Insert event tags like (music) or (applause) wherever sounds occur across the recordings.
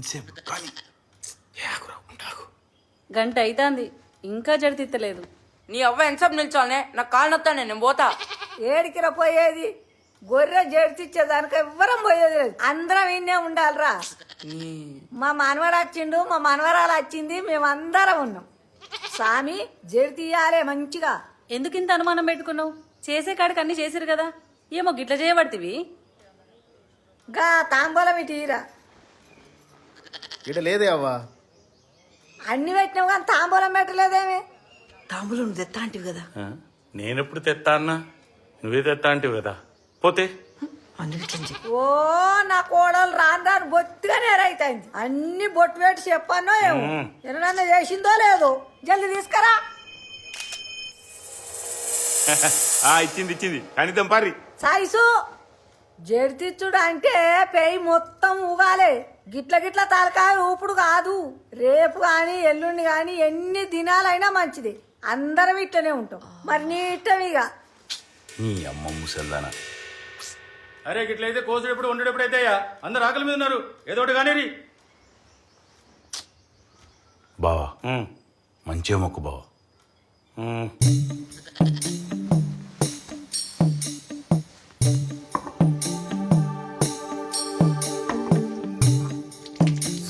ఎంతసేపు కానీ యాకురా ఉంటాకు గంట అయితాంది ఇంకా జడితిత్తలేదు నీ అవ్వ ఎంతసేపు నిల్చోనే? నాకు కాలు నొత్తాను నేను పోతా. ఏడికిరా పోయేది? గొర్రె జడిచిచ్చేదానికి ఎవ్వరం పోయేది లేదు. అందరం ఇన్నే ఉండాలిరా. మా మనవడు వచ్చిండు మా మనవరాలు వచ్చింది మేమందరం ఉన్నాం. స్వామి జడి తీయాలే మంచిగా. ఎందుకు ఇంత అనుమానం పెట్టుకున్నావు? చేసే కాడికి అన్ని చేసిరు కదా. ఏమో గిట్ల చేయబడితివి. గా తాంబూలం ఇటీరా ఇట లేదే అవ్వా. అన్ని పెట్టినావు కానీ తాంబూలం పెట్టలేదేమి? తాంబూలం తెత్తా అంటివి కదా? నేనెప్పుడు తెత్తా అన్నా? నువ్వే తెత్తా అంటివి కదా. పోతే. అందుకే ఓ నా కోడలు రాను రాను బొత్తిగానే రైతాయింది అన్ని బొట్టు పెట్టి చెప్పానో ఏమో. చేసిందో లేదో. జల్ది తీసుకురా. (laughs) ఆ ఇచ్చింది ఇచ్చింది. కనీతం పారి సాయిసు జడితిచ్చుడు అంటే పెయి మొత్తం ఊగాలే. గిట్ల గిట్ల తలకాయ ఊపుడు కాదు. రేపు గాని ఎల్లుండి గాని ఎన్ని దినాలైనా మంచిది. అందరం ఇట్లనే ఉంటాం. మరి నీ ఇష్టం ఇక నీ అమ్మ ముసల్దానా. అరే గిట్లయితే కోసుడెప్పుడు వండేటప్పుడు అయితే అందరు ఆకలి మీద ఉన్నారు. ఏదో ఒకటి కానీ బావా. మంచిగా మొక్కు బావా. ఉమ్.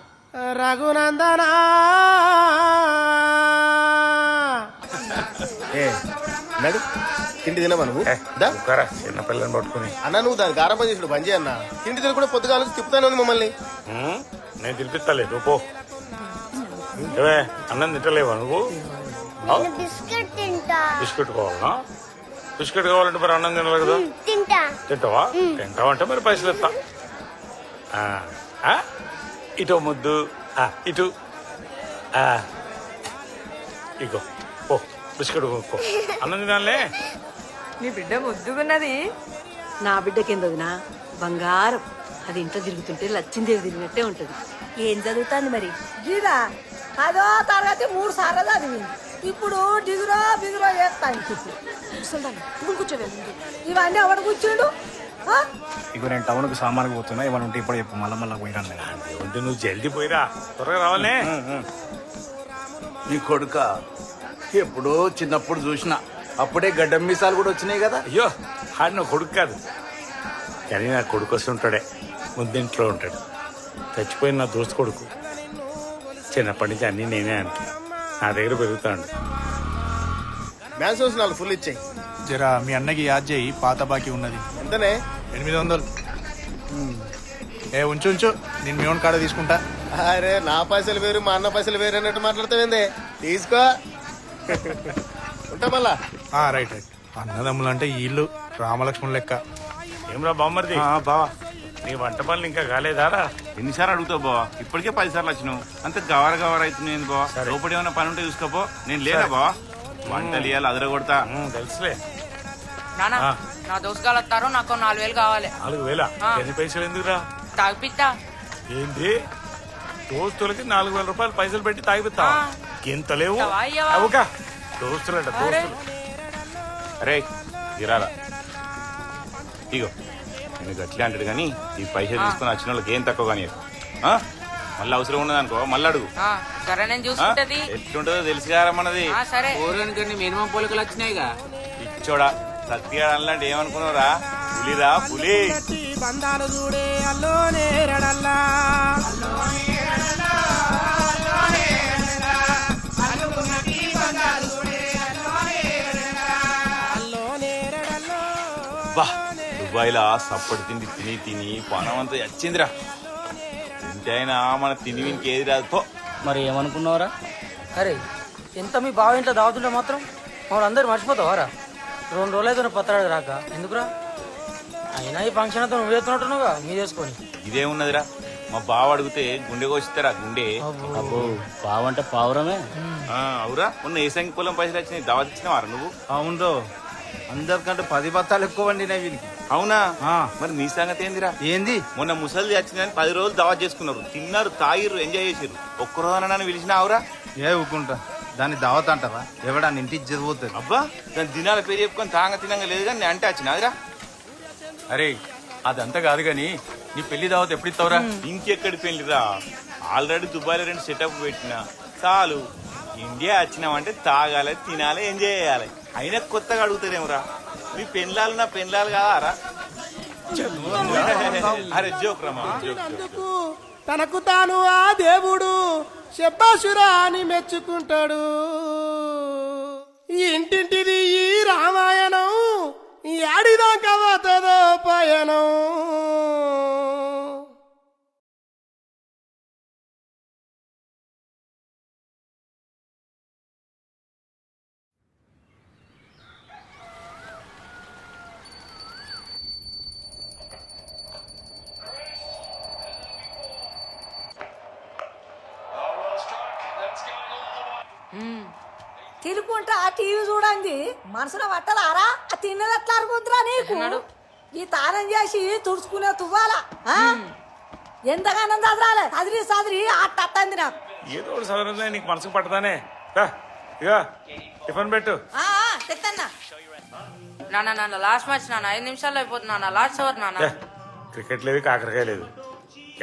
రఘునందనా? ఏ నడు. తిండి తినమా నువ్వు? ఏ, దా. ఊరుకోరా, చిన్న పిల్లని పట్టుకుని. అన్న నువ్వు దానికి ఆరంభం చేసుడు బంద్ చేయి అన్న. తిండి తిని కూడా పొద్దుగాల తిప్పుతానే ఉంది మమ్మల్ని. ఉమ్, నేను తినిపిస్తలేదు పో. ఏవే అన్నం తింటలేవా నువ్వు? బిస్కెట్ తింటా. బిస్కెట్ కావాలా? బిస్కెట్ కావాలంటే మరి అన్నం తినాలి కదా? తింటా. తింటావా? తింటావా అంటే మరి పైసలు ఇస్తా. ఆ, ఆ? ఇటు ముద్దు. ఇటు. ఆ. ఇగో పో బిస్కెట్ కొనుక్కో అన్నం తినాలే? నీ బిడ్డ ముద్దుగున్నది. నా బిడ్డ కిందదినా బంగారం. అది ఇంట్లో తిరుగుతుంటే లచ్చిందేవి తిరిగినట్టే ఉంటది. ఏం చదువుతాంది మరి? గీదా పదో తరగతి మూడు సార్లు చదివింది ఇప్పుడు డిగురో బిగురో చేస్తాను ఇవన్నీ ఎవడు కూర్చుండు? ఇక నేను టౌన్కి సామాన్కి పోతున్నా ఏమైనా ఉంటే ఇప్పుడు చెప్పు మళ్ళీ మళ్ళీ పోయినాను ఉంటే నువ్వు జల్దీ పోయిరా త్వరగా రావాలే నీ కొడుక ఎప్పుడో చిన్నప్పుడు చూసిన అప్పుడే గడ్డం మీసాలు కూడా వచ్చినాయి కదా. అయ్యో ఆడు నా కొడుకు కాదు. కానీ నా కొడుకు వస్తూ ఉంటాడే ముద్దింట్లో ఉంటాడు. చచ్చిపోయిన నా దోస్తు కొడుకు. చిన్నప్పటి నుంచి అన్నీ నేనే అంటే. నా దగ్గర పెరుగుతాడు. మ్యాన్సోస్ నాలుగు ఫుల్ ఇచ్చాయి. జరా మీ అన్నకి యాద్ చేయి పాత బాకీ ఉన్నది. ఎంతనే? ఎనిమిది వందలు. ఏ ఉంచు ఉంచు. నేను మీ ఓన్ కాడ తీసుకుంటా. అరే నా పైసలు వేరు మా అన్న పైసలు వేరు అన్నట్టు మాట్లాడతావేందే? తీసుకో. ఉంటా మళ్ళా. ఆ, రైట్ రైట్. అన్నదమ్ములు అంటే వీళ్ళు రామలక్ష్మణ్ లెక్క. ఏమ్రా బామ్మర్ది? బావా. నీ వంట పనులు ఇంకా కాలేదారా? ఎన్నిసార్లు అడుగుతావు బావా? ఇప్పటికే పది సార్లు వచ్చినావు. అంత గవర గవర అవుతుంది బావా? లోపడి ఏమైనా పని ఉంటే చూసుకోపో. నేను లేదా బావా? వంటలు ఇవ్వాలి అదర కొడతా ఉమ్, తెలుసులే. నానా. నా దోసుగాలు వస్తారు నాకు నాలుగు వేలు కావాలి. నాలుగు వేల? ఆ. ఎన్ని పైసలు ఎందుకురా? తాగిపిస్తా ఏంటి దోస్తులకి నాలుగు వేల రూపాయలు పైసలు పెట్టి తాగిపిస్తా ఆ. ఇంత లేవు. ఇస్తావా, ఇయ్యవా? అవుకా దోస్తులంట దోస్తులు. అరే ఇరారా. ఇగో నేను గట్లే అంటాడు కానీ ఈ పైసలు తీసుకుని వచ్చిన వాళ్ళకి ఏం తక్కువ కానీ మళ్ళీ అవసరం ఉన్నది అనుకో మళ్ళీ అడుగు. ఆ, సరే నేను? చూసుకుంటది. ఎట్లుంటుందో తెలుసు కదా మనది ఆ, సరే. ఊరానికి మినిమం పోలికలు వచ్చినాయిగా పిచ్చోడా సత్తిగా అలాంటి ఏమనుకున్నావురా? పులిరా పులి. బంధాలు చూడే అల్లో నేరడల్లా బా దుబాయ్లా సప్పటి తిండి తిని తిని పనం అంతా వచ్చిందిరా ఇంటైనా మన తిని వీనికి ఏది రాదు. పో మరి ఏమనుకున్నావురా? అరే ఎంత మీ బావ ఇంట్లో దాగుతుంటే మాత్రం మమ్మల్ని అందరు మర్చిపోతావారా? రెండు రోజులు అయితే పత్రాడు రాక ఎందుకురా? అయినా ఈ ఫంక్షన్ అంతా నువ్వు ఎత్తున్నట్టున్నావుగా మీ చేసుకొని. ఇదే ఉన్నదిరా మా బావ అడిగితే గుండె కోసిస్తారా గుండె? అబ్బో. బావంటే పావురమే. ఆ, అవురా? మొన్న ఏ సంఖ్య పొలం పైసలు వచ్చినాయి? దావత్ ఇచ్చినవారా నువ్వు? అవును అందరికంటే పది బత్తాలు ఎక్కువ వండినాయి వీనికి. అవునా. మరి నీ సంగతి ఏందిరా? ఏంది? మొన్న ముసలి వచ్చిందని పది రోజులు దావత్ చేసుకున్నారు. తిన్నారు తాగిర్రు ఎంజాయ్ చేసిర్రు. ఒక్కరోజు నన్ను పిలిచినావురా? ఏ ఊకుంటా? దాన్ని దావత్ అంటావా? ఎవడా? ఇంటికి చదిపోతుంది అబ్బా దాని దినాల పేరు చెప్పుకొని తాంగ తినంగా లేదు కానీ నేను అంటే వచ్చినాదిరా. అరే అదంతా కాదు గాని నీ పెళ్ళి దావత్ ఎప్పుడు ఇస్తావురా ఇంకెక్కడి పెళ్ళిరా? ఆల్రెడీ దుబాయ్లో రెండు సెటప్ పెట్టిన. చాలు ఇండియా వచ్చినామంటే తాగాలి తినాలి ఎంజాయ్ చేయాలి. అయినా కొత్తగా అడుగుతారేమరా? మీ పెళ్ళాలు నా పెళ్ళాలు కాదారా అరే జోక్ రమ్మా అందుకు తనకు తాను ఆ దేవుడు శబ్బాసురా అని మెచ్చుకుంటాడు. ఈ ఇంటింటిది ఈ రామాయణం ఈ ఆడిదాకా పోతుందో పయనం. తిరుకుంటా ఆ టీవీ చూడండి. మనసులో పట్టదారా ఆ తిన్నది ఎట్లా అరుగుద్దురా నీకు? ఈ తానం చేసి తుడుచుకునే తువ్వాలా? ఎంతగానో చదరాలే. చదిరి చదిరి ఆ తట్టంది నాకు. ఏదో ఒకటి సదరంగా నీకు మనసుకు పట్టదానే ఇక టిఫిన్ పెట్టు. తెత్తన్నా. నాన్న నాన్న లాస్ట్ మ్యాచ్ నాన్న. ఐదు నిమిషాల్లో అయిపోతుంది నాన్న. లాస్ట్ ఓవర్ నాన్న. క్రికెట్ లేదు కాకరకాయ లేదు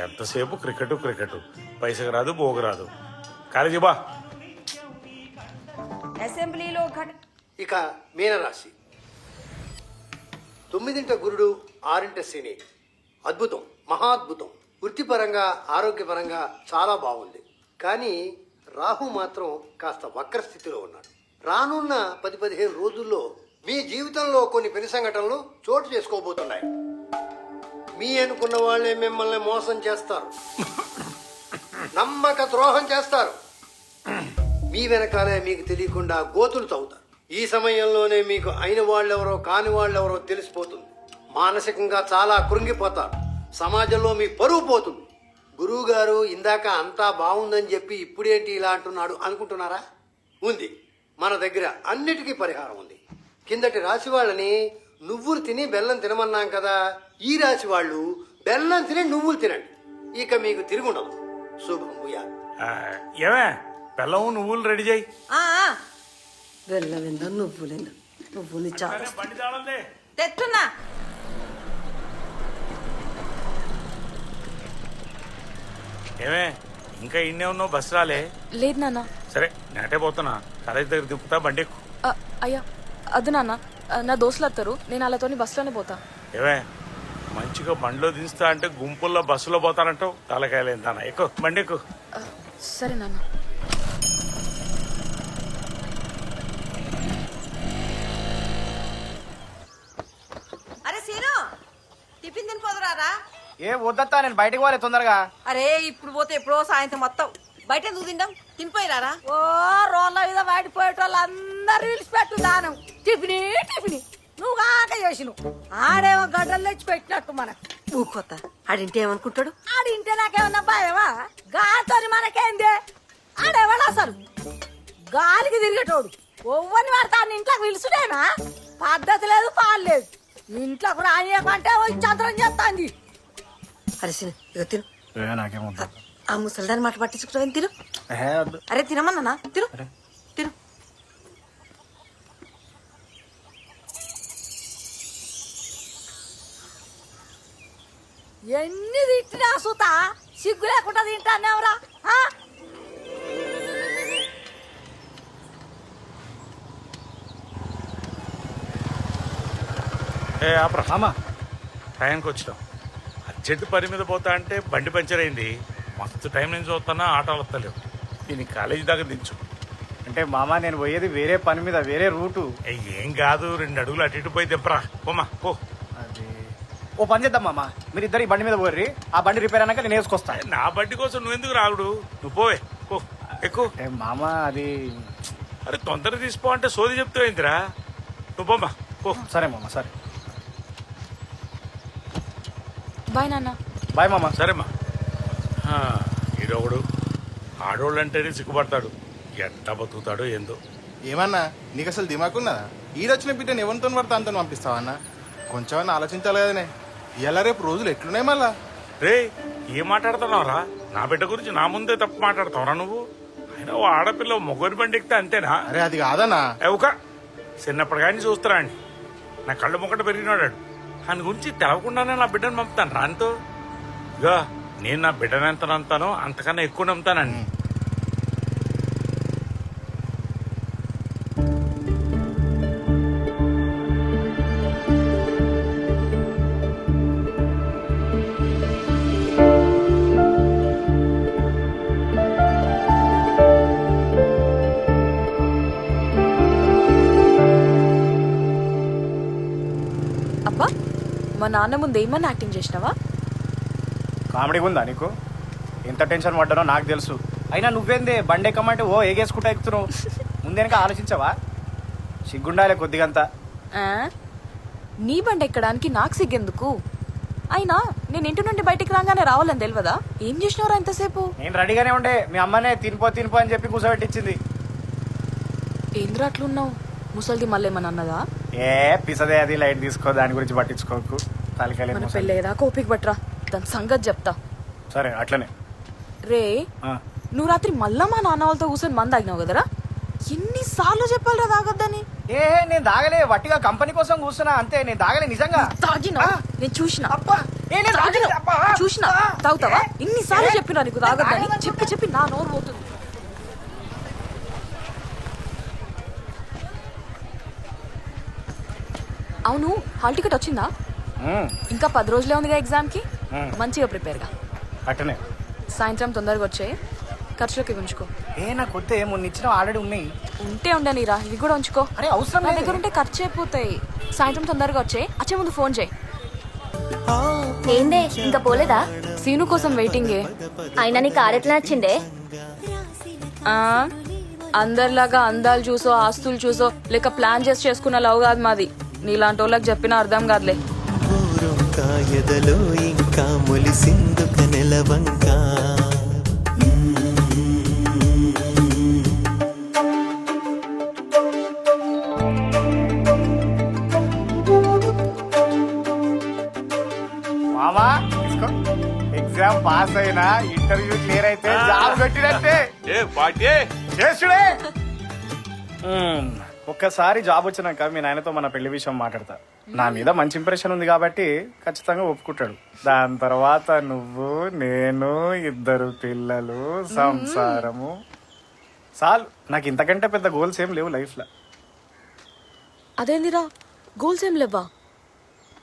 ఎంతసేపు క్రికెట్ క్రికెట్. పైసకు రాదు బోగు రాదు. కాలేజీ బా. అసెంబ్లీలో ఇక మీనరాశి. తొమ్మిదింట గురుడు ఆరింట శని. అద్భుతం మహాద్భుతం. వృత్తిపరంగా ఆరోగ్యపరంగా చాలా బాగుంది. కానీ రాహు మాత్రం కాస్త వక్ర స్థితిలో ఉన్నాడు. రానున్న పది పదిహేను రోజుల్లో మీ జీవితంలో కొన్ని పెను సంఘటనలు చోటు చేసుకోబోతున్నాయి. మీ అనుకున్న వాళ్ళే మిమ్మల్ని మోసం చేస్తారు. నమ్మక ద్రోహం చేస్తారు. మీ వెనకాలే మీకు తెలియకుండా గోతులు తవ్వుతారు. ఈ సమయంలోనే మీకు అయిన వాళ్ళెవరో కాని వాళ్ళెవరో తెలిసిపోతుంది. మానసికంగా చాలా కృంగిపోతారు. సమాజంలో మీ పరువు పోతుంది. గురువు గారు ఇందాక అంతా బాగుందని చెప్పి ఇప్పుడేంటి ఇలా అంటున్నాడు? అనుకుంటున్నారా? ఉంది. మన దగ్గర అన్నిటికీ పరిహారం ఉంది. కిందటి రాశి వాళ్ళని నువ్వులు తిని బెల్లం తినమన్నాం కదా. ఈ రాశి వాళ్ళు బెల్లం తిని నువ్వులు తినండి. ఇక మీకు తిరుగుండదు. శుభం భూయాలు ఏమే? బెల్లం నువ్వులు రెడీ చేయి. వెళ్ళవిందో నువ్వులేందో నువ్వులు తాళందే తెట్టున్నా ఏమే ఇంకా ఇన్నే ఉన్నావు బస్ రాలే. లేదు నాన్న. సరే నేటే పోతున్నా. కాలేజ్ దగ్గర దింపుతా బండి ఎక్కు. అయ్యా అదు నాన్న. నా దోస్తులు వస్తారు నేను వాళ్ళతోని బస్సులోనే పోతా. ఏమే మంచిగా బండిలో దించుతా అంటే గుంపుల్లో బస్సులో పోతానంటావు? తలకాయలేందానా ఎక్కువ బండి ఎక్కువ సరే నాన్న అరే సీను టిఫిన్ తిని పోదురారా ఏ వద్దత్తా నేను బయటకు పోలే తొందరగా. అరే ఇప్పుడు పోతే ఎప్పుడో సాయంత్రం మొత్తం. బయట ఎందుకు తింటాం తినిపోయిరారా ఓ రోడ్ల మీద వాడిపోయేటోళ్ళు అందరు రీల్స్ పెట్టు దానం. టిఫిని టిఫిని. నువ్వు కాక చేసిను ఆడేమో గడ్డలు తెచ్చి పెట్టినట్టు మనకు. ఊకొత్త ఆడింటే ఏమనుకుంటాడు? ఆడింటే నాకేమన్నా భయమా? గాతోని మనకేంది? ఆడేవాడు అసలు. గాలికి తిరిగేటోడు. ఒవ్వని వాడతాను ఇంట్లోకి పిలుచుడేనా? పద్ధతి లేదు పాలు లేదు. ఇంట్లో కూడా ఆయకంటే చంద్రం చేస్తాంది అరే సీను ఇక తిను. నాకేమొద్దు ఆ ముసలిదాని మాట పట్టించుకుంటావు తిను? అరే తినమన్నా తిను. తిను. ఎన్ని తిట్టినా సుత సిగ్గు లేకుండా తింటానేవరా ఏ ఆపరా. అమ్మా టైంకి వచ్చినాం అర్జెంట్ పని మీద పోతా అంటే బండి పంచర్ అయింది. మస్తు టైం నుంచి చూస్తున్నా ఆటోలు వస్తలేవు. దీన్ని కాలేజీ దాకా దించు. అంటే మామ నేను పోయేది వేరే పని మీద వేరే రూటు. ఏ, కాదు రెండు అడుగులు అటు ఇటు పోయి తెప్పరా పోమా పో. అది. ఓ పని చేద్దాం మామ మీరు ఇద్దరు ఈ బండి మీద పోర్రి ఆ బండి రిపేర్ అయినాక నేను వేసుకొస్తా. ఏ, నా బండి కోసం నువ్వెందుకు రాగుడు నువ్వు పోవే పో. ఎక్కువ మామ అది. అరే తొందర తీసిపో అంటే సోది చెప్తావేందిరా నువ్వు పోమా పో. సరే మామ సరే. బాయ్ నాన్న. బాయ్ మామ. సరేమ్మా. ఈడొకడు ఆడోళ్ళు అంటేనే సిగ్గుపడతాడు. ఎట్లా బతుకుతాడో ఏందో. ఏమన్నా నీకు అసలు దిమాకున్నదా? ఈడొచ్చిన బిడ్డను ఎవరితో పడితే అంత పంపిస్తావా అన్న? కొంచెం ఆలోచించాలి కదనే. ఇలా రేపు రోజులు ఎట్లున్నాయి మళ్ళా? రే ఏం మాట్లాడుతున్నావురా? నా బిడ్డ గురించి నా ముందే తప్పు మాట్లాడతావురా నువ్వు? అయినా ఓ ఆడపిల్ల మొగ్గురి బండి ఎక్కితే అంతేనా? అరే అది కాదన్నా. ఒక చిన్నప్పుడు కానీ చూస్తారా అండి. నా కళ్ళు మొక్కట పెరిగినాడు దాని గురించి తెలవకుండానే నా బిడ్డను పంపుతాను. రానితో ఇగా నేను నా బిడ్డను ఎంత నమ్ముతానో అంతకన్నా ఎక్కువ నమ్ముతానండి. మా నాన్న ముందు ఏమన్నా యాక్టింగ్ చేసినావా? కామెడీ ఉందా నీకు? ఎంత టెన్షన్ పడ్డానో నాకు తెలుసు. అయినా నువ్వేంది బండి ఎక్కమంటే ఓ ఏగేసుకుంటా ఎక్కుతున్నావు. ముందేనక ఆలోచించావా? సిగ్గుండాలే కొద్దిగంతా. ఆ? నీ బండి ఎక్కడానికి నాకు సిగ్గెందుకు? అయినా నేను ఇంటి నుండి బయటికి రాగానే రావాలని తెలియదా ఏం చేసినవరా ఇంతసేపు? నేను రెడీగానే ఉండే మీ అమ్మనే తినిపో తినిపో అని చెప్పి కూర్చోబెట్టించింది ఏంద్రా అట్లున్నావు? ముసలిది మళ్ళీ ఏమన్నా అన్నదా? ఏ పిసదే అది లైట్ తీసుకో దాని గురించి పట్టించుకోకు. మన తాలికాయలేదు పెళ్ళేదా కోపిక పట్రా దాని సంగతి చెప్తా. సరే అట్లనే. రే ఆ, నువ్వు రాత్రి మళ్ళా మా నాన్న వాళ్ళతో కూర్చొని మంది ఆగినావు కదరా? ఎన్నిసార్లు చెప్పాలిరా తాగొద్దని? ఏ నేను దాగలే వట్టిగా కంపెనీ కోసం కూర్చున్నా. అంతే నేను దాగలే నిజంగా. తాగినా నేను చూసిన. అబ్బా ఏ నేను తాగినా అబ్బా. చూసిన. తాగుతావా? ఇన్నిసార్లు చెప్పినా నీకు తాగొద్దని? చెప్పి చెప్పి నా నోరు పోతుంది. అవును హాల్ టికెట్ వచ్చిందా? ఇంకా పది రోజులే ఉందిగా ఎగ్జామ్కి మ్మ్. మంచిగా ప్రిపేర్గా అట్లనే సాయంత్రం తొందరగా వచ్చాయి ఖర్చులకి ఉంచుకో. ఏ నాకు వద్దే మొన్న ఇచ్చిన ఆల్రెడీ ఉన్నాయి. ఉంటే ఉండనిరా ఇవి కూడా ఉంచుకో. అరే అవసరం నా లేదు. దగ్గర ఉంటే ఖర్చు అయిపోతాయి. సాయంత్రం తొందరగా వచ్చే. వచ్చే ముందు ఫోన్ చేయి. ఏందే ఇంకా పోలేదా? సీను కోసం వెయిటింగే. అయినా నీ కార్ ఎట్లా నచ్చిందే? అందరిలాగా అందాలు చూసో ఆస్తులు చూసో లేక ప్లాన్ చేసి చేసుకున్న లవ్ కాదు మాది. నీలాంటి వాళ్ళకి చెప్పిన అర్థం కాదులే. ఎదలో ఇంకా మొలిసిందుక నెలవంక మామా తీసుకో ఎగ్జామ్ పాస్ అయినా ఇంటర్వ్యూ క్లియర్ అయితే జాబ్ పెట్టినట్టే. ఏ పార్టీ? చేసుడే. ఒక్కసారి జాబ్ వచ్చినాక మీ నాయనతో మన పెళ్ళి విషయం మాట్లాడతా. నా మీద మంచి ఇంప్రెషన్ ఉంది కాబట్టి ఖచ్చితంగా ఒప్పుకుంటాడు. దాని తర్వాత నువ్వు నేను ఇద్దరు పిల్లలు సంసారము. చాలు నాకు ఇంతకంటే పెద్ద గోల్స్ ఏం లేవు లైఫ్లో. అదేందిరా? గోల్స్ ఏం లేవా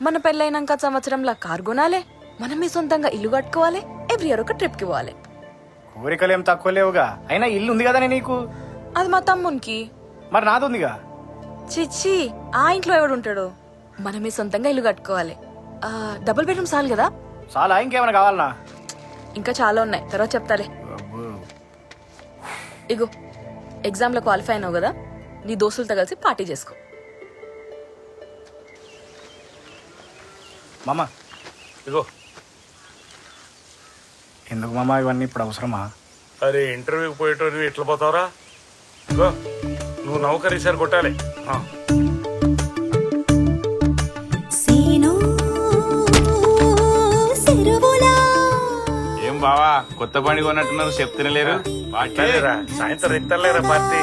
మన పెళ్ళైనాక సంవత్సరంలో కార్ కొనాలి మనమే సొంతంగా ఇల్లు కట్టుకోవాలి ఎవ్రీ ఇయర్ ఒక ట్రిప్కి పోవాలి. కోరికలు ఏం తక్కువ లేవుగా. అయినా ఇల్లు ఉంది కదనే నీకు? అది మా తమ్మునికి. మరి నాది ఉందిగా చిచ్చి ఆ ఇంట్లో ఎవడు ఉంటాడు మనమే సొంతంగా ఇల్లు కట్టుకోవాలి. ఆ, డబుల్ బెడ్రూమ్ చాలు కదా? చాలా ఇంకేమైనా కావాలనా? ఇంకా చాలా ఉన్నాయి. తర్వాత చెప్తాలే. ఇగో ఎగ్జామ్లో క్వాలిఫై అయినావు కదా? నీ దోస్తులతో కలిసి పార్టీ చేసుకో. మామ. ఇగో. ఎందుకు మామ ఇవన్నీ ఇప్పుడు అవసరమా? అరే ఇంటర్వ్యూకి పోయేటోని ఎట్లా పోతావురా? ఇగో. నువ్వు నౌకరీసారి కొట్టాలి. ఆ. ఏం బావా కొత్త బండి కొన్నట్టున్నారు చెప్తూనే లేరు. పార్టీ సాయంత్రం ఇస్తలేరా పార్టీ?